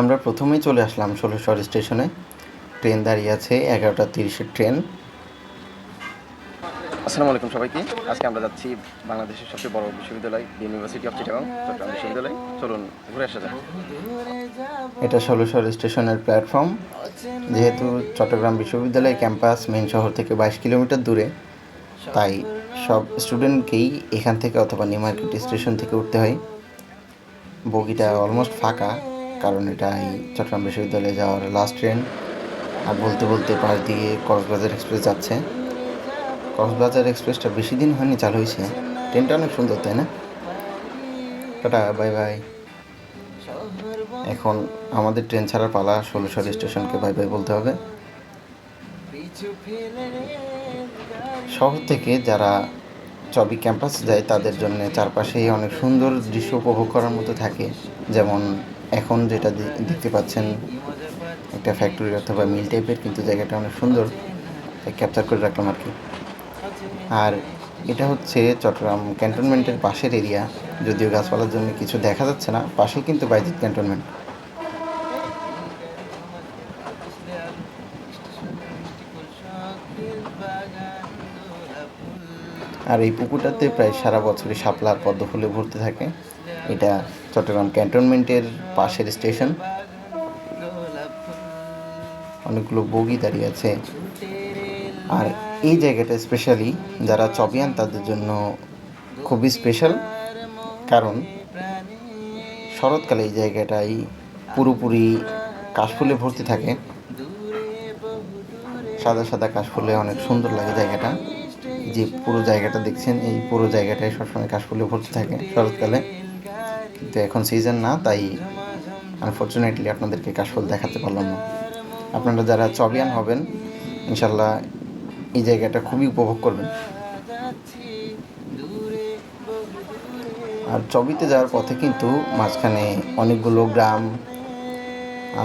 আমরা প্রথমেই চলে আসলাম ষোলোশহর স্টেশনে। ট্রেন দাঁড়িয়ে আছে এগারোটা তিরিশের ট্রেন। আসসালামু আলাইকুম সবাইকে। আজকে আমরা যাচ্ছি বাংলাদেশের সবচেয়ে বড় বিশ্ববিদ্যালয় ইউনিভার্সিটি অফ চিটাগং চট্টগ্রাম বিশ্ববিদ্যালয়। চলুন ঘুরে আসা যাক। এটা ষোলোশহর স্টেশনের প্ল্যাটফর্ম। যেহেতু চট্টগ্রাম বিশ্ববিদ্যালয় ক্যাম্পাস মেন শহর থেকে বাইশ কিলোমিটার দূরে তাই সব স্টুডেন্টকেই এখান থেকে অথবা নিউ মার্কেট স্টেশন থেকে উঠতে হয়। বগিটা অলমোস্ট ফাঁকা। কারণ এটা এই চট্টগ্রাম বিশ্ববিদ্যালয়ে যাওয়ার লাস্ট ট্রেন আর বলতে বলতে পাশ দিয়ে কক্সবাজার এক্সপ্রেস যাচ্ছে। কক্সবাজার এক্সপ্রেসটা বেশি দিন হয়নি, চালু হয়েছে। ট্রেনটা অনেক সুন্দর, তাই না? টাটা বাই বাই এখন আমাদের ট্রেন ছাড়ার পালা ষোলোশহর স্টেশনকে বাই বাই বলতে হবে। শহর থেকে যারা চবি ক্যাম্পাস যায়, তাদের জন্য চারপাশেই অনেক সুন্দর দৃশ্য উপভোগ করার মতো থাকে। যেমন এখন যেটা দেখতে পাচ্ছেন, একটা ফ্যাক্টরি অথবা মিল টাইপের কিন্তু জায়গাটা অনেক সুন্দর। তাই ক্যাপচার করে রাখলাম আর কি। আর এটা হচ্ছে চট্টগ্রাম ক্যান্টনমেন্টের পাশের এরিয়া যদিও গাছপালার জন্য কিছু দেখা যাচ্ছে না পাশে কিন্তু বাইজিৎ ক্যান্টনমেন্ট আর এই পুকুরটাতে প্রায় সারা বছরই শাপলা আর পদ্ম ফুলে ভর্তি থাকে। এটা চট্টগ্রাম ক্যান্টনমেন্টের পাশের স্টেশন। অনেকগুলো বগি দাঁড়িয়ে আছে। আর এই জায়গাটা স্পেশালি যারা চবিয়ান তাদের জন্য খুবই স্পেশাল কারণ শরৎকালে এই জায়গাটাই পুরোপুরি কাশফুলে ভর্তি থাকে। সাদা সাদা কাশফুলে অনেক সুন্দর লাগে জায়গাটা। যে পুরো জায়গাটা দেখছেন, এই পুরো জায়গাটাই সবসময় কাশফুলে ভর্তি থাকে শরৎকালে। কিন্তু এখন সিজন না, তাই আনফর্চুনেটলি আপনাদেরকে কাশফুল দেখাতে পারলাম না। আপনারা যারা চবিয়ান হবেন ইনশাল্লাহ এই জায়গাটা খুবই উপভোগ করবেন। আর চবিতে যাওয়ার পথে কিন্তু মাঝখানে অনেকগুলো গ্রাম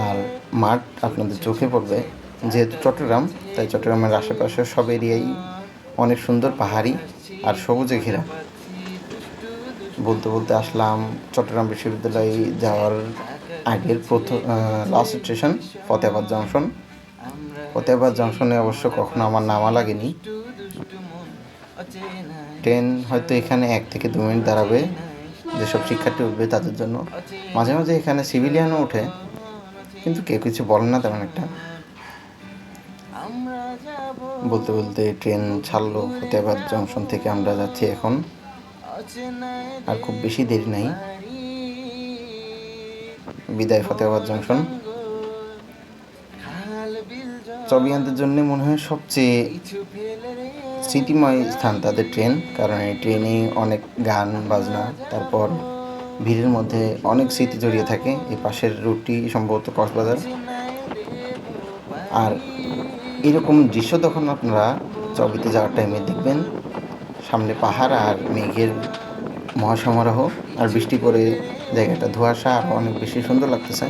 আর মাঠ আপনাদের চোখে পড়বে। যেহেতু চট্টগ্রাম, তাই চট্টগ্রামের আশেপাশে সব এরিয়াই অনেক সুন্দর পাহাড়ি আর সবুজে ঘেরা। বলতে বলতে আসলাম চট্টগ্রাম বিশ্ববিদ্যালয়ে যাওয়ার আগের প্রথম last station Fatehabad junction Fatehabad জংশনে অবশ্য কখনো আমার নামা লাগেনি। ট্রেন হয়তো এখানে এক থেকে দু মিনিট দাঁড়াবে যেসব শিক্ষার্থী উঠবে তাদের জন্য। মাঝে মাঝে এখানে সিভিলিয়ানও ওঠে, কিন্তু কেউ কিছু বলে না তেমন একটা। বলতে বলতে ট্রেন ছাড়লো ফতেহাবাদ জংশন থেকে, আমরা যাচ্ছি এখন। আর খুব বেশি দেরি নাই। বিদায় ফতেহাবাদ জংশন। চবিয়ানদের জন্য মনে হয় সবচেয়ে স্মৃতিময় স্থান তাদের ট্রেন, কারণ এই ট্রেনে অনেক গান, বাজনা, তারপর ভিড়ের মধ্যে অনেক স্মৃতি জড়িয়ে থাকে। এই পাশের রুটটি সম্ভবত কক্সবাজার। আর এরকম দৃশ্য তখন আপনারা চবিতে যাওয়ার টাইমে দেখবেন। সামনে পাহাড় আর মেঘের মহাসমারোহ আর বৃষ্টি পড়ে জায়গাটা ধোঁয়াশা আর অনেক বেশি সুন্দর লাগতেছে।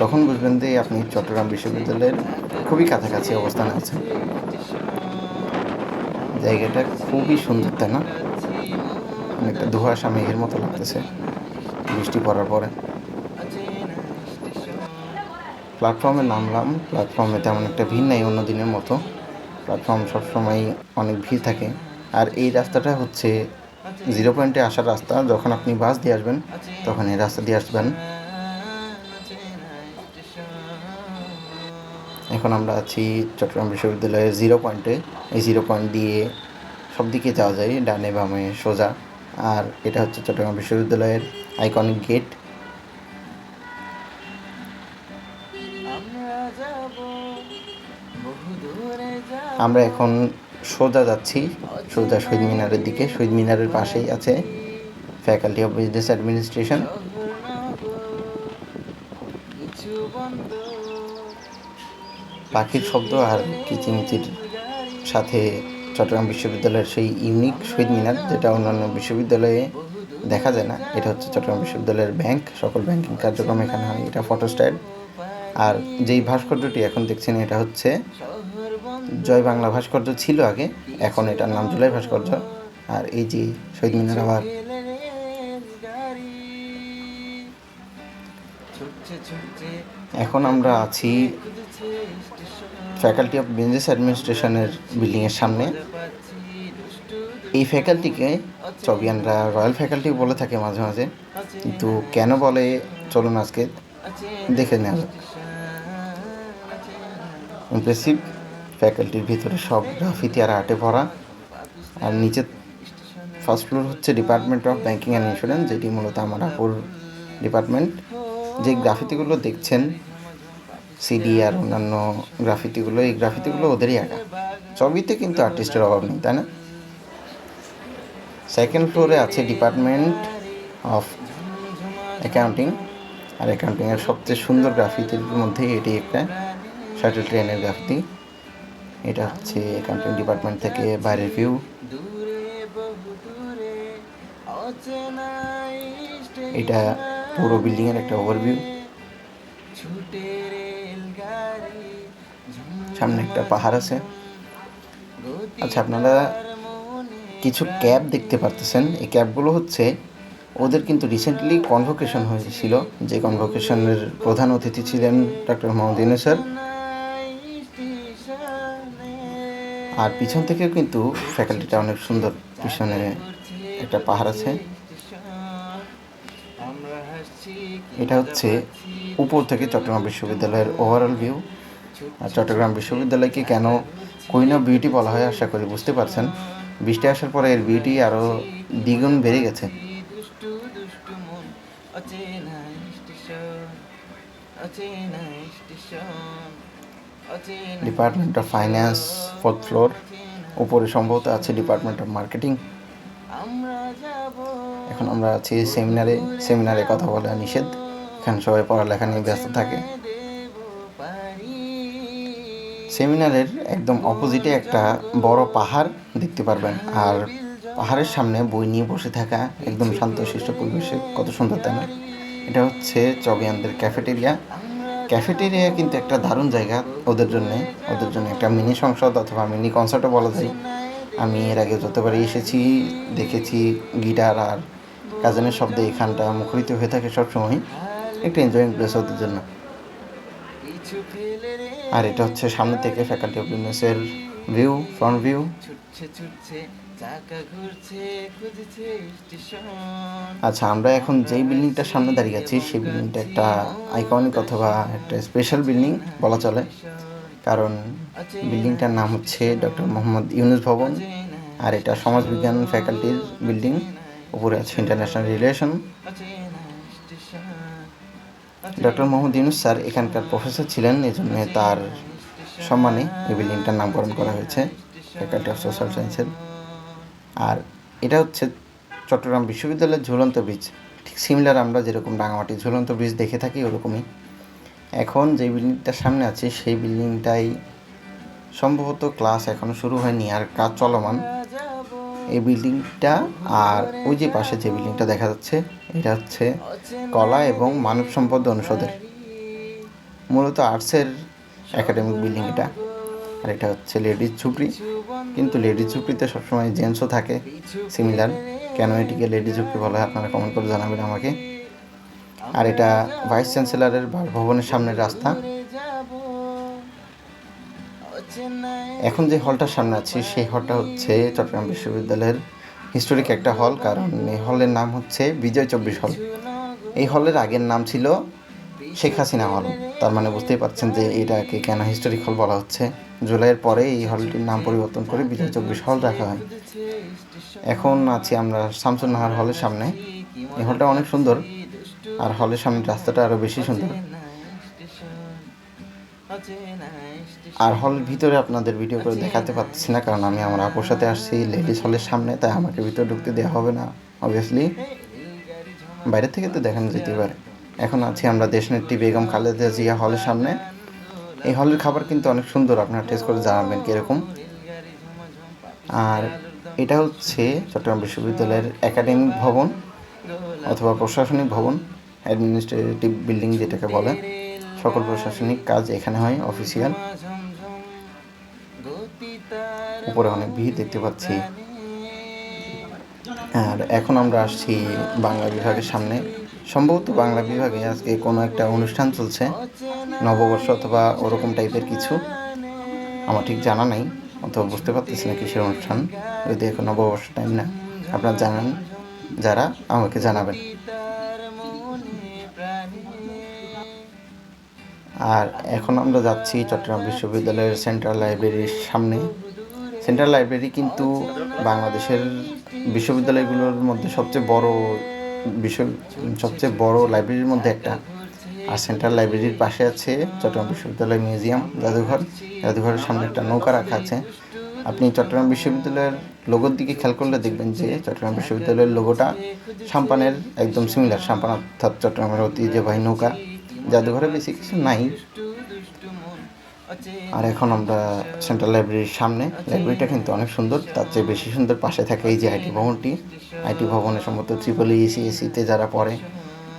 তখন বুঝবেন যে আপনি চট্টগ্রাম বিশ্ববিদ্যালয়ের খুবই কাছাকাছি অবস্থানে আছেন। জায়গাটা খুবই সুন্দর, তাই না? অনেকটা ধোঁয়াশা, মেঘের মতো লাগতেছে বৃষ্টি পড়ার পরে। প্ল্যাটফর্মে নামলাম, প্ল্যাটফর্মে তেমন একটা ভিড় নাই অন্য দিনের মতো। প্ল্যাটফর্ম সবসময় অনেক ভিড় থাকে। আর এই রাস্তাটা হচ্ছে জিরো পয়েন্টে আসার রাস্তা। যখন আপনি বাস দিয়ে আসবেন, তখন এই রাস্তা দিয়ে আসবেন। এখন আমরা আছি চট্টগ্রাম বিশ্ববিদ্যালয়ের জিরো পয়েন্টে এই জিরো পয়েন্ট দিয়ে সব দিকে যাওয়া যায়, ডানে বামে সোজা। আর এটা হচ্ছে চট্টগ্রাম বিশ্ববিদ্যালয়ের আইকনিক গেট আমরা এখন সোজা যাচ্ছি। সোজা শহীদ মিনারের দিকে, শহীদ মিনারের পাশেই আছে ফ্যাকাল্টি অফ বিজনেস অ্যাডমিনিস্ট্রেশন পাখির শব্দ আর কিচিমিচির সাথে চট্টগ্রাম বিশ্ববিদ্যালয়ের সেই ইউনিক শহীদ মিনার, যেটা অন্যান্য বিশ্ববিদ্যালয়ে দেখা যায় না। এটা হচ্ছে চট্টগ্রাম বিশ্ববিদ্যালয়ের ব্যাংক সকল ব্যাংকিং কার্যক্রম এখানে হয়। এটা ফটোস্টাইল আর যেই ভাস্কর্যটি এখন দেখছেন, এটা হচ্ছে জয় বাংলা ভাস্কর্য ছিল আগে, এখন এটার নাম জুলাই ভাস্কর্য। আর এই যে শহীদ মিনার আবার। এখন আমরা আছি ফ্যাকাল্টি অফ বিজনেস অ্যাডমিনিস্ট্রেশনের বিল্ডিংয়ের সামনে। এই ফ্যাকাল্টিকে চবিয়ানরা রয়্যাল ফ্যাকাল্টি বলে থাকে মাঝে মাঝে। কিন্তু কেন বলে? চলুন আজকে দেখে নেওয়া যাক। ইমপ্রেসিভ ফ্যাকাল্টির ভিতরে সব গ্রাফিতি আর আর্টে ভরা। আর নিচে ফার্স্ট ফ্লোর হচ্ছে department of banking and insurance যেটি মূলত আমার আপুর ডিপার্টমেন্ট যে গ্রাফিতিগুলো দেখছেন সিডি আর অন্যান্য গ্রাফিতিগুলো এই গ্রাফিতিগুলো ওদেরই আঁকা ছবিতে কিন্তু আর্টিস্টের অভাব নেই, তাই না? সেকেন্ড ফ্লোরে আছে ডিপার্টমেন্ট অফ অ্যাকাউন্টিং আর অ্যাকাউন্টিংয়ের সবচেয়ে সুন্দর গ্রাফিতির মধ্যে এটি একটা শাটল ট্রেনের গ্রাফিতি এটা হচ্ছে অ্যাকাউন্টিং ডিপার্টমেন্ট থেকে বাইরের ভিউ এটা পুরো বিল্ডিংয়ের একটা ওভারভিউ সামনে একটা পাহাড় আছে। আচ্ছা আপনারা কিছু ক্যাব দেখতে পারতেছেন। এই ক্যাবগুলো হচ্ছে ওদের কিন্তু রিসেন্টলি কনভোকেশন হয়েছিল। যে কনভোকেশনের প্রধান অতিথি ছিলেন ডক্টর মোহাম্মদ স্যার। আর পিছন থেকেও কিন্তু ফ্যাকাল্টিটা অনেক সুন্দর। পিছনে একটা পাহাড় আছে। এটা হচ্ছে উপর থেকে চট্টগ্রাম বিশ্ববিদ্যালয়ের ওভারঅল ভিউ আর চট্টগ্রাম বিশ্ববিদ্যালয়কে কেন কুইন অফ বিউটি বলা হয় আশা করি বুঝতে পারছেন। বৃষ্টি আসার পরে এর বিউটি আরও দ্বিগুণ বেড়ে গেছে। Department of finance fourth floor উপরে সম্ভবত আছে ডিপার্টমেন্ট অফ মার্কেটিং এখন আমরা আছি সেমিনারে সেমিনারে কথা বলা নিষেধ। এখানে সবাই পড়ালেখা নিয়ে ব্যস্ত থাকে। সেমিনারের একদম অপোজিটে একটা বড় পাহাড় দেখতে পারবেন। আর পাহাড়ের সামনে বই নিয়ে বসে থাকা একদম শান্তশিষ্ট পরিবেশে কত সুন্দর, তাই না? এটা হচ্ছে চবিয়ানদের ক্যাফেটেরিয়া ক্যাফেটেরিয়া কিন্তু একটা দারুণ জায়গা ওদের জন্য ওদের জন্য একটা মিনি সংসদ অথবা মিনি কনসার্টও বলা যায়। আমি এর আগে যতবারই এসেছি, দেখেছি গিটার আর কাজানের শব্দে এখানটা মুখরিত হয়ে থাকে সবসময়। একটা এনজয়িং প্লেস ওদের জন্য। আর এটা হচ্ছে সামনে থেকে ফ্যাকাল্টি অফ বিজনেসের ভিউ ফ্রন্ট ভিউ আচ্ছা আমরা এখন যেই বিল্ডিংটার সামনে দাঁড়িয়ে আছি সেই বিল্ডিংটা একটা আইকনিক অথবা একটা স্পেশাল বিল্ডিং বলা চলে। কারণ বিল্ডিংটার নাম হচ্ছে ডক্টর মোহাম্মদ ইউনুস ভবন আর এটা সমাজবিজ্ঞান ফ্যাকাল্টির বিল্ডিং উপরে আছে international relation doctor Mohammad Yunus sir এখানকার প্রফেসর ছিলেন এই জন্য তার সম্মানে এই বিল্ডিংটার নামকরণ করা হয়েছে ফ্যাকাল্টি অফ সোশ্যাল সায়েন্সের আর এটা হচ্ছে চট্টগ্রাম বিশ্ববিদ্যালয়ের ঝুলন্ত ব্রিজ ঠিক সিমিলার আমরা যেরকম রাঙামাটির ঝুলন্ত ব্রিজ দেখে থাকি, ওরকমই। এখন যে বিল্ডিংটার সামনে আছে, সেই বিল্ডিংটাই সম্ভবত ক্লাস এখনও শুরু হয়নি আর কাজ চলমান। এই বিল্ডিংটা আর ওই যে পাশে যে বিল্ডিংটা দেখা যাচ্ছে, এটা হচ্ছে কলা এবং মানব সম্পদ অনুষদের। মূলত আর্টসের একাডেমিক বিল্ডিং এটা। আর এটা হচ্ছে লেডিস ঝুপড়ি। কিন্তু লেডিজ ঝুপড়িতে সবসময় জেন্টসও থাকে সিমিলার কেন এটিকে লেডিজ ঝুপড়ি বলা হয় আপনারা কমেন্ট করে জানাবেন আমাকে। আর এটা ভাইস চ্যান্সেলরের ভবনের সামনের রাস্তা। এখন যে হলটার সামনে আছি, সেই হলটা হচ্ছে চট্টগ্রাম বিশ্ববিদ্যালয়ের হিস্টোরিক একটা হল কারণ এই হলের নাম হচ্ছে বিজয় চব্বিশ হল এই হলের আগের নাম ছিল শেখ হাসিনা হল তার মানে বুঝতেই পারছেন যে এটাকে কেন হিস্টোরিক হল বলা হচ্ছে। জুলাইয়ের পরে এই হলটির নাম পরিবর্তন করে বিজয় চব্বিশ হল রাখা হয়। এখন আছি আমরা শামসুন নাহার হলের সামনে। এই হলটা অনেক সুন্দর। আর হলের সামনে রাস্তাটা আরও বেশি সুন্দর। আর হলের ভিতরে আপনাদের ভিডিও করে দেখাতে পারছি না, কারণ আমি আমার আপুর সাথে আসছি লেডিস হলের সামনে, তাই আমাকে ভিতরে ঢুকতে দেওয়া হবে না অবভিয়াসলি বাইরে থেকে তো দেখানো যেতে পারে। এখন আছি আমরা দেশনেত্রী বেগম খালেদা জিয়া হলের সামনে। এই হলের খাবার কিন্তু অনেক সুন্দর, আপনারা টেস্ট করে জানাবেন কীরকম। আর এটা হচ্ছে চট্টগ্রাম বিশ্ববিদ্যালয়ের একাডেমিক ভবন অথবা প্রশাসনিক ভবন অ্যাডমিনিস্ট্রেটিভ বিল্ডিং যেটাকে বলে। সকল প্রশাসনিক কাজ এখানে হয় অফিসিয়াল উপরে অনেক ভিড় দেখতে পাচ্ছি। আর এখন আমরা আসছি বাংলা বিভাগের সামনে। সম্ভবত বাংলা বিভাগে আজকে কোনো একটা অনুষ্ঠান চলছে, নববর্ষ অথবা ওরকম টাইপের কিছু। আমার ঠিক জানা নাই, অথবা বুঝতে পারতেছি না কিসের অনুষ্ঠান যদি এখন নববর্ষ টাইম না। আপনারা জানান, যারা আমাকে জানাবেন। আর এখন আমরা যাচ্ছি চট্টগ্রাম বিশ্ববিদ্যালয়ের সেন্ট্রাল লাইব্রেরির সামনে। সেন্ট্রাল লাইব্রেরি কিন্তু বাংলাদেশের বিশ্ববিদ্যালয়গুলোর মধ্যে সবচেয়ে বড় বিশ্ব সবচেয়ে বড় লাইব্রেরির মধ্যে একটা। আর সেন্ট্রাল লাইব্রেরির পাশে আছে চট্টগ্রাম বিশ্ববিদ্যালয় মিউজিয়াম জাদুঘর। জাদুঘরের সামনে একটা নৌকা রাখা আছে। আপনি চট্টগ্রাম বিশ্ববিদ্যালয়ের লোগোর দিকে খেয়াল করলে দেখবেন যে চট্টগ্রাম বিশ্ববিদ্যালয়ের লোগোটা সাম্পানের একদম সিমিলার সাম্পান অর্থাৎ চট্টগ্রামের ঐতিহ্যবাহী নৌকা। জাদুঘরে বেশি কিছু নাই। আর এখন আমরা সেন্ট্রাল লাইব্রেরির সামনে। লাইব্রেরিটা কিন্তু অনেক সুন্দর। তার চেয়ে বেশি সুন্দর পাশে থাকে এই যে আইটি ভবনটি। আইটি ভবনে সম্ভবত ট্রিপল ইসি এসিতে যারা পড়ে,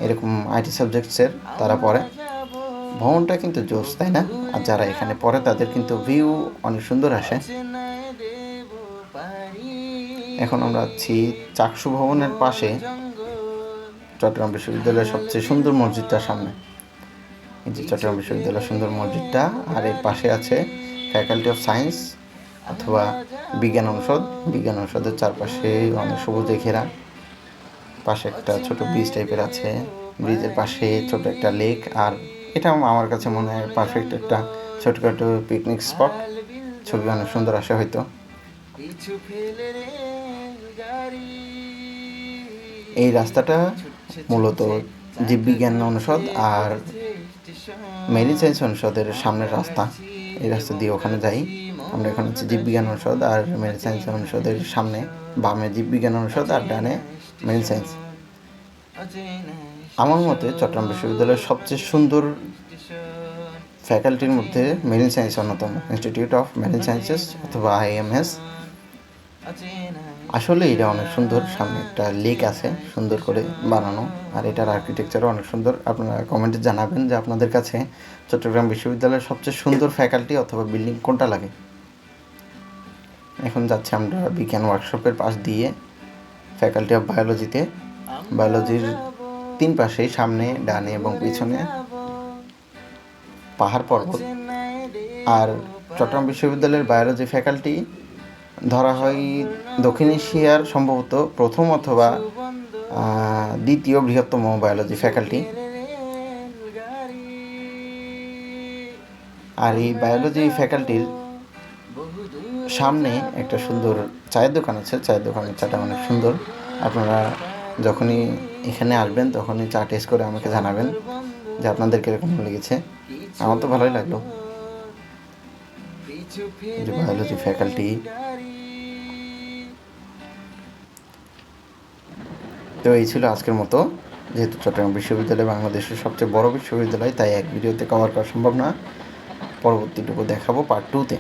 এরকম আইটি সাবজেক্টসের তারা পড়ে। ভবনটা কিন্তু জোস, তাই না? আর যারা এখানে পড়ে, তাদের কিন্তু ভিউ অনেক সুন্দর আসে। এখন আমরা আছি চাকসু ভবনের পাশে। চট্টগ্রাম বিশ্ববিদ্যালয়ের সবচেয়ে সুন্দর মসজিদটার সামনে। এই যে চট্টগ্রাম বিশ্ববিদ্যালয়ের সুন্দর মসজিদটা, আর এর পাশে আছে ফ্যাকাল্টি অফ সায়েন্স অথবা বিজ্ঞান অনুষদ। বিজ্ঞান অনুষদের চারপাশে অনেক সবুজে ঘেরা। পাশে একটা ছোট ব্রিজ টাইপের আছে। ব্রিজের পাশে ছোট একটা লেক আর এটা আমার কাছে মনে হয় পারফেক্ট একটা ছোটখাটো পিকনিক স্পট ছবি অনেক সুন্দর আসে হয়তো। এই রাস্তাটা মূলত জীববিজ্ঞান অনুষদ আর মেরিন সায়েন্স অনুষদের সামনের রাস্তা। এই রাস্তা দিয়ে ওখানে যাই। আমরা এখন হচ্ছে জীববিজ্ঞান অনুষদ আর মেরিন সায়েন্স অনুষদের সামনে বামে জীববিজ্ঞান অনুষদ আর ডানে মেরিন সায়েন্স। আমার মতে চট্টগ্রাম বিশ্ববিদ্যালয়ের সবচেয়ে সুন্দর ফ্যাকাল্টির মধ্যে মেরিন সায়েন্স অন্যতম। ইনস্টিটিউট অফ মেরিন সায়েন্সেস অথবা আইএমএস আসলে এটা অনেক সুন্দর, সামনে একটা লেক আছে, সুন্দর করে বানানো, আর এটার আর্কিটেকচারও অনেক সুন্দর। আপনারা কমেন্টে জানাবেন যে আপনাদের কাছে চট্টগ্রাম বিশ্ববিদ্যালয়ের সবচেয়ে সুন্দর ফ্যাকাল্টি অথবা বিল্ডিং কোনটা লাগে। এখন যাচ্ছি আমরা বিজ্ঞান ওয়ার্কশপের পাশ দিয়ে ফ্যাকাল্টি অফ বায়োলজিতে বায়োলজির তিন পাশেই, সামনে, ডানে এবং পিছনে পাহাড় পর্বত। আর চট্টগ্রাম বিশ্ববিদ্যালয়ের বায়োলজি ফ্যাকাল্টি ধরা হয় দক্ষিণ এশিয়ার সম্ভবত প্রথম অথবা দ্বিতীয় বৃহত্তম বায়োলজি ফ্যাকাল্টি আর এই বায়োলজি ফ্যাকাল্টির সামনে একটা সুন্দর চায়ের দোকান আছে। চায়ের দোকানের চাটা অনেক সুন্দর। আপনারা যখনই এখানে আসবেন, তখনই চা টেস্ট করে আমাকে জানাবেন যে আপনাদের কীরকম লেগেছে। আমার তো ভালোই লাগল। যে বায়োলজি ফ্যাকাল্টি তো এই ছিল আজকের মতো। যেহেতু চট্টগ্রাম বিশ্ববিদ্যালয় বাংলাদেশের সবচেয়ে বড় বিশ্ববিদ্যালয়, তাই এক ভিডিওতে কভার করা সম্ভব না। পরবর্তীটুকু দেখাবো পার্ট টুতে